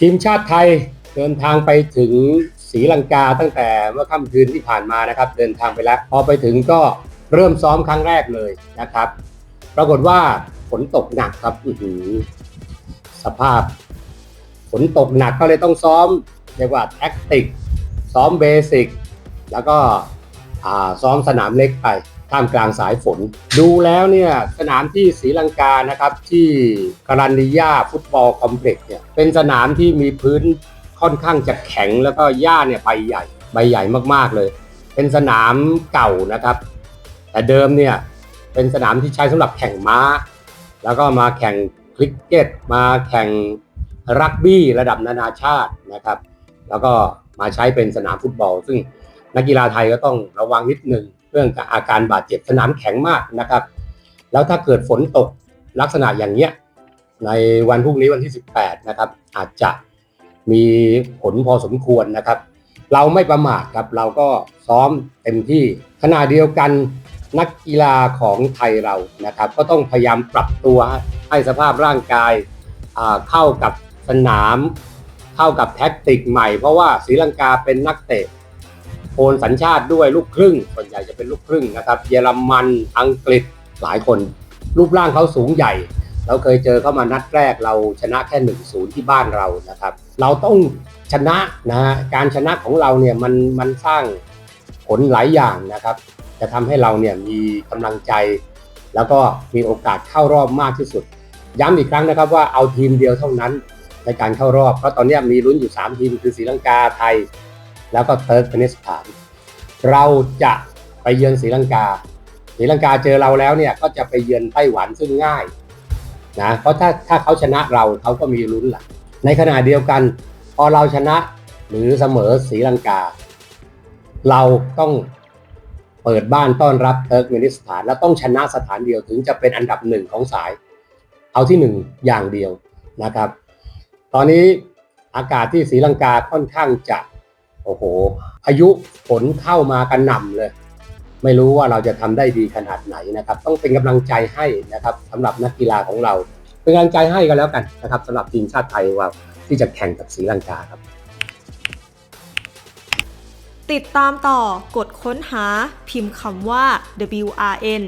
ทีมชาติไทยเดินทางไปถึงศรีลังกาตั้งแต่เมื่อค่ำคืนที่ผ่านมานะครับ เดินทางไปแล้วพอไปถึงก็เริ่มซ้อมครั้งแรกเลยนะครับ ปรากฏว่าฝนตกหนักครับอือสภาพฝนตกหนักก็เลยต้องซ้อมเรียกว่าแท็กติก ซ้อมเบสิกแล้วก็ ซ้อมสนามเล็กไปท่ามกลางสายฝน ดูแล้วเนี่ยสนามที่ศรีลังกานะครับที่กรันดิยาฟุตบอลคอมเพล็กซ์เนี่ยเป็นสนามที่มีพื้นค่อนข้างจะแข็งแล้วก็หญ้าเนี่ยใบใหญ่ใบใหญ่มากๆเลย เป็นสนามเก่านะครับ แต่เดิมเนี่ยเป็นสนามที่ใช้สำหรับแข่งม้า แล้วก็มาแข่งคริกเก็ตมาแข่งรักบี้ระดับนานาชาตินะครับ แล้วก็มาใช้เป็นสนามฟุตบอล ซึ่ง นักกีฬาไทยก็ต้องระวังนิดนึงเรื่องอาการบาดเจ็บสนามแข็งมากนะครับ แล้วถ้าเกิดฝนตกลักษณะอย่างเนี้ยในวันพรุ่งนี้วันที่ 18 นะครับ อาจจะมีผลพอสมควรนะครับ เราไม่ประมาทครับเราก็ซ้อมเต็มที่ขณะเดียวกันนักกีฬาของไทยเรานะครับ ก็ต้องพยายามปรับตัวให้สภาพร่างกายเข้ากับสนาม เข้ากับแท็กติกใหม่ เพราะว่าศรีลังกาเป็นนักเตะ โอนสัญชาติด้วยลูกครึ่ง ส่วนใหญ่จะเป็นลูกครึ่งนะครับเยอรมันอังกฤษหลายคน รูปร่างเขาสูงใหญ่ เราเคยเจอเข้ามานัดแรกเราชนะแค่1นศูนย์ที่บ้านเรานะครับ เราต้องชนะนะฮะการชนะของเราเนี่ยมันมันสร้างผลหลายอย่างนะครับ จะทำให้เราเนี่ยมีกำลังใจ แล้วก็มีโอกาสเข้ารอบมากที่สุด ย้ำอีกครั้งนะครับว่าเอาทีมเดียวเท่านั้นในการเข้ารอบเพราะตอนนี้มีลุ้นอยู่ 3 ทีมคือศรีลังกาไทย แล้วก็เติร์กเมนิสถาน เราจะไปเยือนศรีลังกาศรีลังกาเจอเราแล้วเนี่ยก็จะไปเยือนไต้หวันซึ่งง่ายนะเพราะถ้าถ้าเขาชนะเราเขาก็มีลุ้นละในขณะเดียวกัน พอเราชนะหรือเสมอศรีลังกา เราต้องเปิดบ้านต้อนรับเติร์กเมนิสถาน และต้องชนะสถานเดียวถึงจะเป็นอันดับหนึ่งของสาย เอาที่หนึ่งอย่างเดียวนะครับ ตอนนี้อากาศที่ศรีลังกาค่อนข้างจะ โอ้โหพายุฝนเข้ามากันหน่ำเลย ไม่รู้ว่าเราจะทำได้ดีขนาดไหนนะครับ ต้องเป็นกำลังใจให้นะครับสำหรับนักกีฬาของเรา เป็นกำลังใจให้กันแล้วกันนะครับสำหรับทีมชาติไทยว่าที่จะแข่งกับศรีลังกาครับ ติดตามต่อกดค้นหาพิมพ์คำว่า WRN